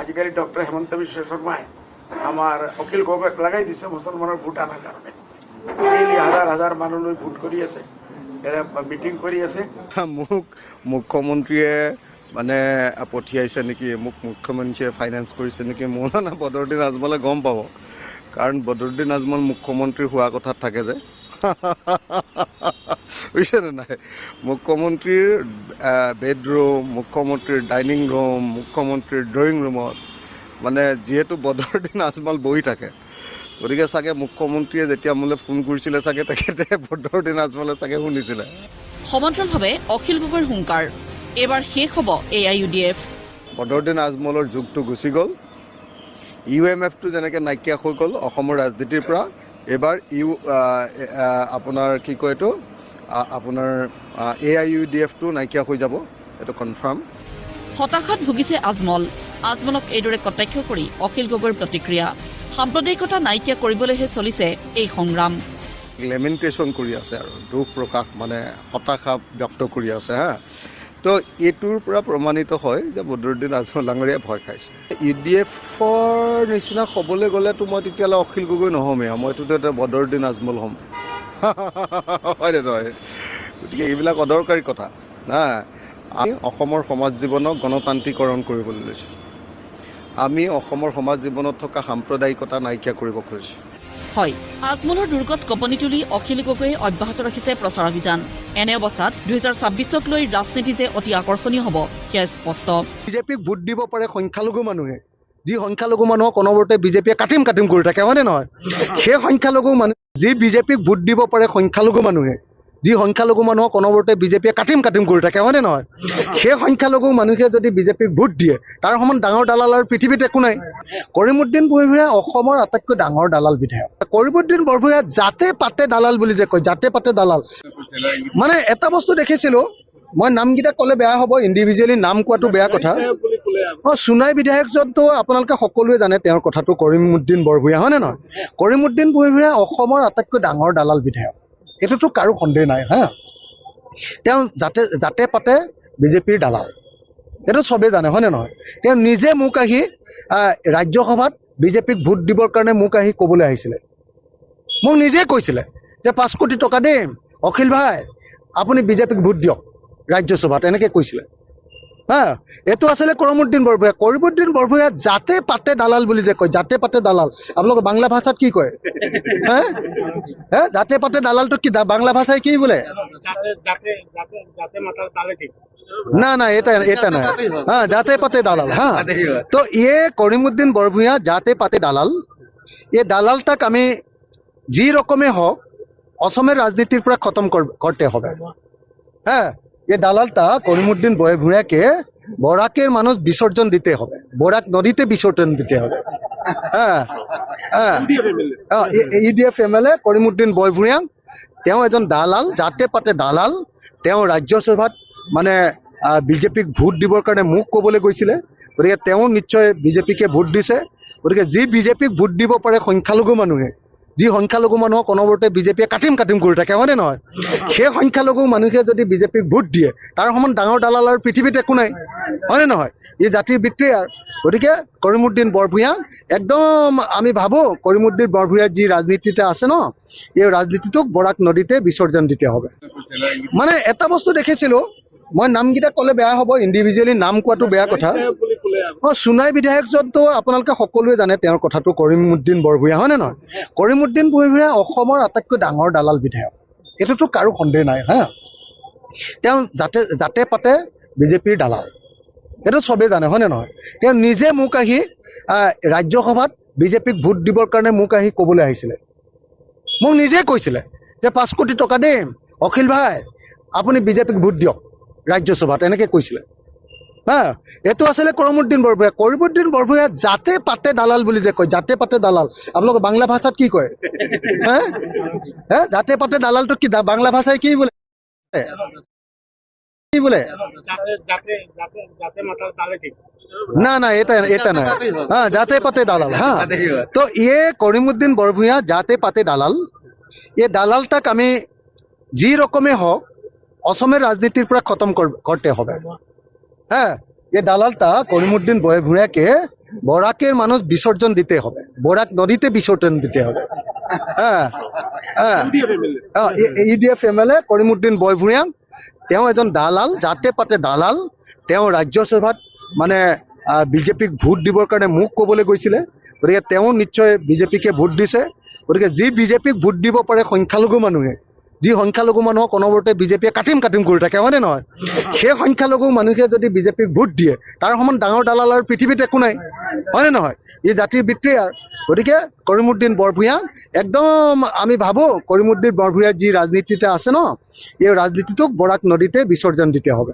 আজিকালি ডক্টর হেমন্ত বিশ্ব শর্মায় আমার অখিল গগৈক লাগাই দিছে মুসলমানের ভোট আনার কারণে ডেইলি হাজার হাজার ভোট কৰি আছে এরা মিটিং কৰি আছে। মোক মুখ্যমন্ত্ৰীয়ে মানে পঠিয়াইছে নেকি, মোক মুখ্যমন্ত্ৰীয়ে ফাইনেন্স কৰিছে নেকি মৌলানা বদৰুদ্দিন আজমলে গম পাব। কাৰণ বদৰুদ্দিন আজমল মুখ্যমন্ত্ৰী হোৱা কথাত থাকে যে। বুজিছেনে নাই? মুখ্যমন্ত্ৰীৰ বেডৰুম মুখ্যমন্ত্ৰীৰ ডাইনিং ৰুম মুখ্যমন্ত্ৰীৰ ড্ৰয়িং ৰুমত মানে যিহেতু বদৰুদ্দিন আজমল বহি থাকে। গতিকে চাগে মুখ্যমন্ত্ৰীয়ে যেতিয়া মোলৈ ফোন কৰিছিলে চাগে তেখেতে বদৰুদ্দিন আজমলে চাগে শুনিছিলে। সমান্তৰালভাৱে অখিল গগৈৰ হুংকাৰ। এইবাৰ শেষ হ'ব A I U D F. Badruddin আজমলৰ যুগটো গুচি গ'ল। ইউ এম এফটো যেনেকৈ নাইকিয়া হৈ গ'ল অসমৰ ৰাজনীতিৰ পৰা এইবাৰ ইউ আপোনাৰ কি কয় এইটো? আপোনাৰ এ আই ইউ ডি এফটো নাইকিয়া হৈ যাব এইটো কনফাৰ্ম হতাশাত ভুগিছে আজমল। আজমলক এইদৰে কটাক্ষ কৰি অখিল গগৈৰ প্ৰতিক্ৰিয়া সাম্প্ৰদায়িকতা নাইকিয়া কৰিবলৈহে চলিছে এই সংগ্ৰাম। লেমেণ্টেশ্যন কৰি আছে আৰু দুখ প্ৰকাশ মানে হতাশা ব্যক্ত কৰি আছে হা। তো এইটোৰ পৰা প্ৰমাণিত হয় যে বদৰুদ্দিন আজমল ডাঙৰীয়াই ভয় খাইছে। ইউ ডি এফৰ নিচিনা হ'বলৈ গ'লেতো মই তেতিয়াহ'লে অখিল গগৈ নহ'মেই, আৰু মইতো তেতিয়া বদৰুদ্দিন আজমল হ'ম। হয়নে নহয়? গতিকে এইবিলাক অদৰকাৰী কথা, না? আমি অসমৰ সমাজ জীৱনক গণতান্ত্ৰিকৰণ কৰিবলৈ লৈছোঁ। আমি অসমৰ সমাজ জীৱনত থকা সাম্প্ৰদায়িকতা নাইকিয়া কৰিব খুজিছোঁ। হয়। আজমলৰ দুৰ্গত কঁপনি তুলি অখিল গগৈয়ে অব্যাহত ৰাখিছে প্ৰচাৰ অভিযান। এনে অৱস্থাত দুহেজাৰ ছাব্বিছক লৈ ৰাজনীতি যে অতি আকৰ্ষণীয় হ'ব সেয়া স্পষ্ট। বিজেপিক ভোট দিব পাৰে সংখ্যালঘু মানুহে। যি সংখ্যালঘু মানুহক অনবৰতে বিজেপিয়ে কাটিম কাটিম কৰি থাকে হয়নে নহয়? সেই সংখ্যালঘু মানুহ যি বিজেপিক ভোট দিব পাৰে সংখ্যালঘু মানুহে যি সংখ্যালঘু মানুহক অনবৰতে বিজেপিয়ে কাটিম কাটিম কৰি থাকে হয়নে নহয়? সেই সংখ্যালঘু মানুহে যদি বিজেপিক ভোট দিয়ে তাৰ সমান ডাঙৰ দালাল আৰু পৃথিৱীত একো নাই। কৰিমুদ্দিন বৰভূঞা অসমৰ আটাইতকৈ ডাঙৰ দালাল বিধায়ক। কৰিমুদ্দিন বৰভূঞা জাতে পাতে দালাল বুলি যে কয় জাতে পাতে দালাল। মানে এটা বস্তু দেখিছিলোঁ মই নামকেইটা ক'লে বেয়া হ'ব ইণ্ডিভিজুৱেলি নাম কোৱাটো বেয়া কথা। অঁ সোণাই বিধায়কজনটো আপোনালোকে সকলোৱে জানে তেওঁৰ কথাটো কৰিমুদ্দিন বৰভূঞা হয়নে নহয়? কৰিমুদ্দিন বৰভূঞা অসমৰ আটাইতকৈ ডাঙৰ দালাল বিধায়ক। এইটোতো কাৰো সন্দেহ নাই হা। তেওঁ যাতে যাতে পাতে বিজেপিৰ দালাল। এইটো চবেই জানে হয়নে নহয়? তেওঁ নিজে মোক আহি ৰাজ্যসভাত বিজেপিক ভোট দিবৰ কাৰণে মোক আহি ক'বলৈ আহিছিলে। মোক নিজে কৈছিলে যে পাঁচ কোটি টকা দিম। অখিল ভাই আপুনি বিজেপিক ভোট দিয়ক ৰাজ্যসভাত এনেকৈ কৈছিলে। হ্যাঁ এইটো আছিলে কৰমুদ্দিন বৰভূঞা কৰিমুদ্দিন বৰভূঞা যাতে পাতে দালাল বুলি যে কয় যাতে পাতে দালাল। আপোনালোকৰ বাংলা ভাষাত কি কয়? হে? হে? যাতে পাতে দালালটো কি বাংলা ভাষাই কি বোলে? না না এটা এটা না হ্যাঁ যাতে পাতে দালাল হ্যাঁ? তো ইয়ে করিমুদ্দিন বৰভূঞা যাতে পাতে দালাল। এ দালালটাক আমি যি রকমে হোক অসমের রাজনীতির পুরা খতম করতে হবে। হ্যাঁ এই দালালটা করিমুদ্দিন বরভূঞাকে বরাকের মানুষ বিসর্জন দিতে হবে। বরাক নদীতে বিসর্জন দিতে হবে। হ্যাঁ হ্যাঁ। UDF M L A Karimuddin Barbhuiya তেওঁ এজন দালাল জাতে পাতে দালাল, তেওঁ ৰাজ্যসভাত মানে বিজেপিক ভোট দিবৰ কাৰণে মোক ক'বলৈ গৈছিলে। গতিকে তেওঁ নিশ্চয় বিজেপিকে ভোট দিছে। গতিকে যি বিজেপিক ভোট দিব পাৰে সংখ্যালঘু মানুহে যি সংখ্যালঘু মানুহক অনবৰতে বিজেপিয়ে কাটিম কাটিম কৰি থাকে হয়নে নহয়? সেই সংখ্যালঘু মানুহে যদি বিজেপিক ভোট দিয়ে তাৰ সমান ডাঙৰ দালাল আৰু পৃথিৱীত একো নাই হয়নে নহয়? ই জাতিৰ বিক্ৰিয়াৰ। গতিকে কৰিমুদ্দিন বৰভূঞা একদম আমি ভাবোঁ কৰিমুদ্দিন বৰভূঞাৰ যি ৰাজনীতিতে আছে ন এই ৰাজনীতিটোক বৰাক নদীতে বিসৰ্জন দিতে হবে। মানে এটা বস্তু দেখিছিলোঁ মই নামকেইটা ক'লে বেয়া হ'ব ইণ্ডিভিজুৱেলি নাম কোৱাটো বেয়া কথা। অঁ সোণাই বিধায়কজনটো আপোনালোকে সকলোৱে জানে তেওঁৰ কথাটো কৰিমুদ্দিন বৰভূঞা হয়নে নহয়? কৰিমুদ্দিন বৰভূঞা অসমৰ আটাইতকৈ ডাঙৰ দালাল বিধায়ক। এইটোতো কাৰো সন্দেহ নাই হা? তেওঁ যাতে যাতে পাতে বিজেপিৰ দালাল। এইটো চবেই জানে হয়নে নহয়? তেওঁ নিজে মোক আহি আহ, ৰাজ্যসভাত বিজেপিক ভোট দিবৰ কাৰণে মোক আহি ক'বলৈ আহিছিলে। মোক নিজে কৈছিলে যে পাঁচ কোটি টকা দিম। অখিল ভাই আপুনি বিজেপিক ভোট দিয়ক। ৰাজ্যসভাত এনেকে কৈছিলে। হা এইটো আছিলে কৰমুদ্দিন বৰভূঞা। কৰিমুদ্দিন বৰভূঞা যাতে পাতে দালাল বুলি যে কয় যাতে পাতে দালাল। আপোনালোকৰ বাংলা ভাষাত কি কয়? হা? হা যাতে পাতে দালালটো কি বাংলা ভাষাই কি বোলে? কি বোলে? না না এটা এটা না। যাতে পাতে দালাল হ্যাঁ তো ইয়ে করিমুদ্দিন বরভূয়া যাতে পাতে দালাল ইয়ে এ দালালটাক আমি যি রকমে হোক অসমের রাজনীতির পৰা খতম কর- করতে হবে। হ্যাঁ এই দালালটা করিমুদ্দিন বরভূঞাকে বরাকের মানুষ বিসর্জন দিতে হবে। বরাক নদীতে বিসর্জন দিতে হবে। হ্যাঁ হ্যাঁ। UDF M L A Karimuddin Barbhuiya তেওঁ এজন দালাল জাতে পাতে দালাল, তেওঁ ৰাজ্যসভাত মানে বিজেপিক ভোট দিবৰ কাৰণে মোক ক'বলৈ গৈছিলে। গতিকে তেওঁ নিশ্চয় বিজেপিকে ভোট দিছে। গতিকে যি বিজেপিক ভোট দিব পাৰে সংখ্যালঘু মানুহে যি সংখ্যালঘু মানুহক অনবৰতে বিজেপিয়ে কাটিম কাটিম কৰি থাকে হয়নে নহয়? সেই সংখ্যালঘু মানুহে যদি বিজেপিক ভোট দিয়ে তাৰ সমান ডাঙৰ দালাল আৰু পৃথিৱীত একো নাই হয়নে নহয়? ই জাতিৰ বিক্ৰিয়াৰ গতিকে কৰিমুদ্দিন বৰভূঞা একদম আমি ভাবোঁ কৰিমুদ্দিন বৰভূঞাৰ যি ৰাজনীতিতে আছে ন এই ৰাজনীতিটোক বৰাক নদীতে বিসৰ্জন দিতে হবে।